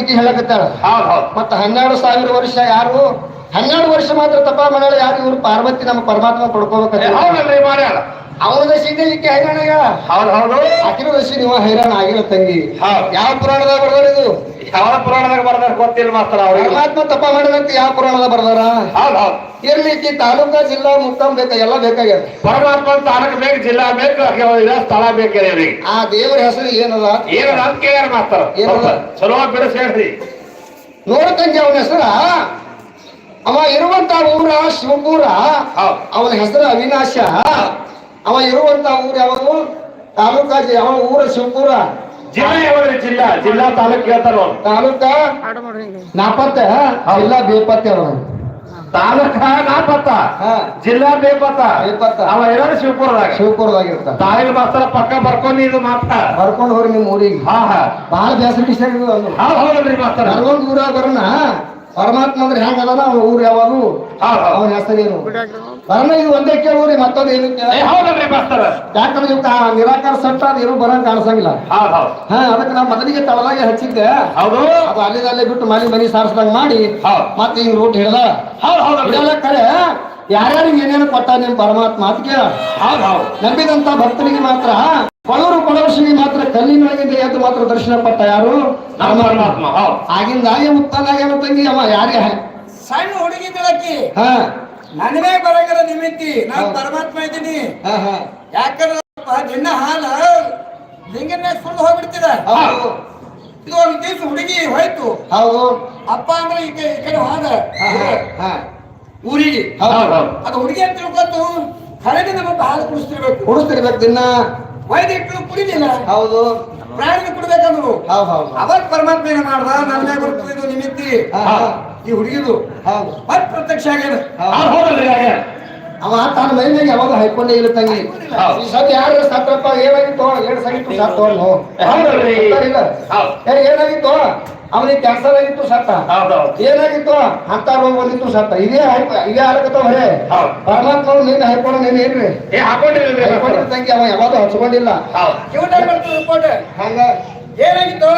ಈಕಿ ಹೇಳಕತ್ತಾಳ ಮತ್ತ ಹನ್ನೆರಡು ಸಾವಿರ ವರ್ಷ ಯಾರು? ಹನ್ನೆರಡು ವರ್ಷ ಮಾತ್ರ ತಪ ಮಾಡ್ಯಾಳ ಯಾರು ಇವ್ರು ಪಾರ್ವತಿ ನಮ್ಮ ಪರಮಾತ್ಮ ಪಡ್ಕೋಬೇಕಂತ? ಅವನ ಈಕೆ ಹೈರಾಣ ಆಕಿನ ದಶಿ ನೀವು ಹೈರಾಣ ಆಗಿಲ್ಲ ತಂಗಿ. ಯಾವ ಪುರಾಣದಾಗ ಬರ್ದಾರ ಇದು? ಯಾವ ಪುರಾಣದಾಗ ಬರ್ದಾರ ಗೊತ್ತಿಲ್ಲ ಮಾತ್ರ ಪರಮಾತ್ಮ ತಪ ಮಾಡಿದಂತ ಯಾವ ಪುರಾಣದಾಗ ಬರ್ದಾರ? ಹೌದ್ ಹೌದ್. ಇರ್ಲಿ ಈಕಿ ತಾಲೂಕಾ ಜಿಲ್ಲಾ ಮುಕ್ತಾಂ ಬೇಕಾ? ಎಲ್ಲ ಬೇಕಾಗ್ಯದ. ಪರಮಾತ್ಮ ತಾಲೂಕ್ ಬೇಕು ಜಿಲ್ಲಾ ಬೇಕು ಸ್ಥಳ ಬೇಕೇ ಆ ದೇವರ ಹೆಸರು ಏನದ? ಏನದ ಅಂತ ಕೇಳ್ಯಾರ ಮಾಡ್ತಾರ ಏನದ? ಚಲೋ ಬಿಡಿಸ್ ಹೇಳ್ರಿ. ನೋಡ್ತಂಗೆ ಅವನ ಹೆಸರ. ಅವ ಇರುವಂತ ಊರ ಶಿವಪುರ. ಅವನ ಹೆಸರು ಅವಿನಾಶ. ಅವ ಇರುವಂತ ಊರ ಯಾವುದು? ತಾಲೂಕಾ ಜಿ- ಅವ ಊರ ಶಿವಪುರ? ಜಿಲ್ಲಾ ಯಾವ್ದ್ರಿ ಜಿಲ್ಲಾ? ಜಿಲ್ಲಾ ತಾಲೂಕ್ ಕೇಳ್ತಾರ ತಾಲೂಕಾ ತಾಲೂಕ ನಾಪತ್ತೆ ಜಿಲ್ಲಾ ಬೇಪತ್ತೆ ಅವ ತಾಲೂಕ ನಾಪತ್ತ ಹಾ. ಜಿಲ್ಲಾ ಬೇಪತ್ತ. ಬೇಪತ್ತ. ಅವ ಇರೋದು ಶಿವಪುರದಾಗ. ಶಿವಪುರದಾಗಿರ್ತ. ತಾಯಿ ಮಾಸ್ತರ ಪಕ್ಕ ಬರ್ಕೊಂಡು ಇದು ಮಾತ್ರ. ಬರ್ಕೊಂಡು ಹೋಗ್ರಿ ನಿಮ್ಮ ಊರಿಗೆ. ಹಾ ಹಾ. ಬಹಳ ಬೇಸರ ವಿಷಯ ಹಾ ಹೌದಲ್ರಿ ಮಾಸ್ತರ. ನಲ್ವೊಂದು ಊರ ಬರೋಣ. ಪರಮಾತ್ಮ ಅಂದ್ರೆ ಹೆಂಗದ ಅವ್ರ ಅವನ ಊರು ಯಾವಾಗ ಅವನ ಹೆಸರೇನು? ಬರೋಣ ಇದು ಒಂದೇ ಕೇಳುವ್ರಿ ಮತ್ತೊಂದು ಏನು ಹೌದಲ್ರಿ ಮಾಸ್ತರ ಯಾಕಂದ್ರೆ ಇವ್ಕ ನಿರಾಕಾರ ಸಟ್ಟ ಏನು ಬರಂಗ್ ಕಾಣಿಸಂಗಿಲ್ಲ. ಹೌದ್ ಹೌದ್. ಹಾ ಅದಕ್ಕೆ ನಾವು ಮೊದಲಿಗೆ ತಳದಾಗೆ ಹಚ್ಚಿದ್ದೆ. ಹೌದು. ಅದು ಅಲ್ಲಿಂದ ಅಲ್ಲೇ ಬಿಟ್ಟು ಮನೆ ಮನಿ ಸಾರಿಸ್ದಂಗ ಮಾಡಿ ಹೌದ್. ಮತ್ತೆ ಹಿಂಗ್ ರೂಟ್ ಹಿಡ್ದ. ಹೌದ್ ಕರೆ ಯಾರ್ಯಾರಿಗೆ ಏನೇನು ಕೊಟ್ಟ ನಿಮ್ ಪರಮಾತ್ಮ ಅದಕ್ಕೆ ಹೌದು ಹೌದ್. ನಂಬಿದಂತ ಭಕ್ತರಿಗೆ ಮಾತ್ರ ಕೊಳವರು ಕೊಳವಶಿಗೆ ಮಾತ್ರ ಕಲ್ಲಿನೊಳಗಿಂದ ಎದ್ದು ಮಾತ್ರ ದರ್ಶನ ಪಟ್ಟ ಯಾರು? ನಮ್ಮ ಪರಮಾತ್ಮ ಆಗಿಂದಾಗೆ ಮುಕ್ತಾನಾಗೇನು ತಂಗಿ ಅವ ಯಾರಿಗೆ ಸಣ್ಣ ಹುಡುಗಿ ಬೆಳಕಿ ಹಾ. ನನಗೆ ಬರಗರ ನಿಮಿತ್ತಿ ನಾನು. ಪರಮಾತ್ಮ ಇದ್ದೀನಿ. ಹಾ ಹಾ. ಯಾಕಂದ್ರೆ ನಿನ್ನ ಹಾಲ ಲಿಂಗನ ಸುಳ್ಳು ಹೋಗ್ಬಿಡ್ತಿದ. ಹೌದು. ಇದು ಒಂದ್ ದಿವಸ ಹುಡುಗಿ ಹೋಯ್ತು. ಹೌದು. ಅಪ್ಪ ಅಂದ್ರೆ ಈ ಕಡೆ ಈ ಕಡೆ ಹೋದ. ಊರಿಗೆ. ಅದು ಹುಡುಗಿ ಅಂತ ತಿಳ್ಕೊತು ಹಳದಿ ನಮ್ಮ ಹಾಲು ಕುಡಿಸ್ತಿರ್ಬೇಕು. ಕುಡಿಸ್ತಿರ್ಬೇಕು ದಿನ. ವೈದ್ಯ ಇಟ್ಟು ಕುಡಿಲಿಲ್ಲ. ಹೌದು. ಪ್ರಾಣಿ ಕುಡ್ಬೇಕಂದ್ರು. ಅವಾಗ ಪರಮಾತ್ಮ ಏನ ಮಾಡ್ದ? ನನ್ನ ಬರ್ತದೆ ಇದು ನಿಮಿತ್ತಿ. ಈ ಹುಡುಗಿದು ಹೌದು. ಮತ್ ಪ್ರತ್ಯಕ್ಷ ಆಗ್ಯದ ಅವ ತನ್ನ ಮೈನಾಗ ಯಾವಾಗ ಹೈಕೊಂಡೇ ಇಲ್ಲ ತಂಗಿ. ಈ ಸದ್ಯ ಯಾರು ಸತ್ತಪ್ಪ ಏನಾಗಿತ್ತು ಎರಡು ಸಂಗೀತ ಸತ್ತು ಹೌದಲ್ರಿ. ಇಲ್ಲ? ಹೌದ್. ಏ, ಏನಾಗಿತ್ತು? ಅವನಿಗೆ ಕ್ಯಾನ್ಸರ್ ಆಗಿತ್ತು ಸತ್ತ. ಏನಾಗಿತ್ತು ಅಂತ ರೋಗ ಬಂದಿತ್ತು ಸತ್ತ. ಇದೇ ಹಾಯ್ಕ- ಇದೇ ಆಡಕತ್ತಾವ ಹರೇ ಹೌದ್. ಪರಮಾತ್ಮ ನೀನ್ ಹಾಕೊಂಡು ನೀನ್ ಏನ್ರಿ ತಂಗಿ ಅವ ಯಾವಾಗ ಹಚ್ಕೊಂಡಿಲ್ಲ ಹೌದ್. ಕಿವಟ ಬರ್ತದೆ ರಿಪೋರ್ಟ್ ಹಂಗ? ಏನಾಗಿತ್ತು?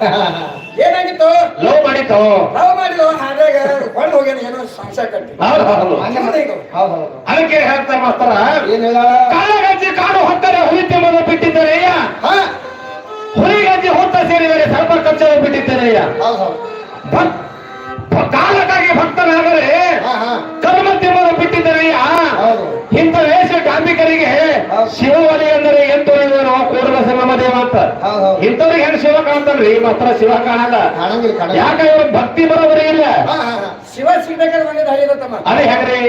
ಏನಾಗಿತ್ತು? ಲೋ ಮಾಡಿತ್ತು. ನಾವು ಮಾಡಿದ ಹಾದಾಗ ಹೊಳ್ಳಿ ಹೋಗ್ಯಾನ ಏನೋ ಸಂಶಯ ಕಟ್ಟಿ ಹೌದ್ ಹೌದು. ಹಂಗ ಹೌದು ಹೌದು. ಅದಕ್ಕೆ ಹೇಳ್ತಾರ ಮಾಸ್ತರ ಏನಿಲ್ಲ ಹೇಳ? ಭಕ್- ಭ- ಕಾಲಕ್ಕಾಗಿ ಭಕ್ತನಾದರೆ ಅಯ್ಯ. ಹೌದು. ಇಂಥ ವೇಷ ಹೌದು. ಶಿವವಲಿ ಅಂದರೆ ಎಂತೊಳಿದ್ರು ಕೂಡಲ ಸಂಗಮದೇವ ಅಂತ. ಇಂಥವ್ರಿಗೆ ಹೆಣ್ಣು ಶಿವ ಕಾಣ್ತಾನ್ರಿ ಮಾತ್ರ ಶಿವ ಕಾಣಲ್ಲ. ಯಾಕೆ ಇವ್ರ ಭಕ್ತಿ ಬರೋಬರಿ ಇಲ್ಲ? ಶಿವ ಸಿಗ್ಬೇಕಾದ್ರೆ ಅದೇ ಹೆಂಗ್ರಿ?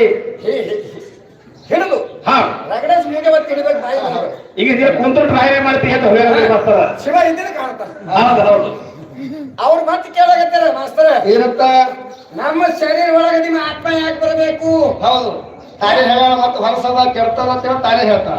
ಹಿಡಿದು. ಹಾ. ರಗಡ ಸುಳಿಗೆ ಹಿಡಿಬೇಕು ಬಾಯಿ ಈಗ ಕುಂತು ಟ್ರಾಯ್ ಮಾಡ್ತೀವಿ ಅಂತ ಹೋಗಿ ಬರ್ತಾರ ಶಿವ ಹಿಂದಿನ ಕಾಣ್ತಾನೆ. ಹೌದು ಹೌದು. ಅವ್ರು ಮತ್ತೆ ಕೇಳಾಕತ್ತಾರ ಮಾಸ್ತರ? ಏನಂತ ನಮ್ಮ ಶರೀರ ಒಳಗೆ ನಿಮ್ಮ ಆತ್ಮ ಯಾಕೆ ಬರಬೇಕು? ಹೌದು. ತಾನೇ ಹೇಳ ಮತ್ತೆ ಹೊರಸದ ಕೆಡ್ತದ ಅಂತ ಹೇಳಿ ತಾನೇ ಹೇಳ್ತಾರ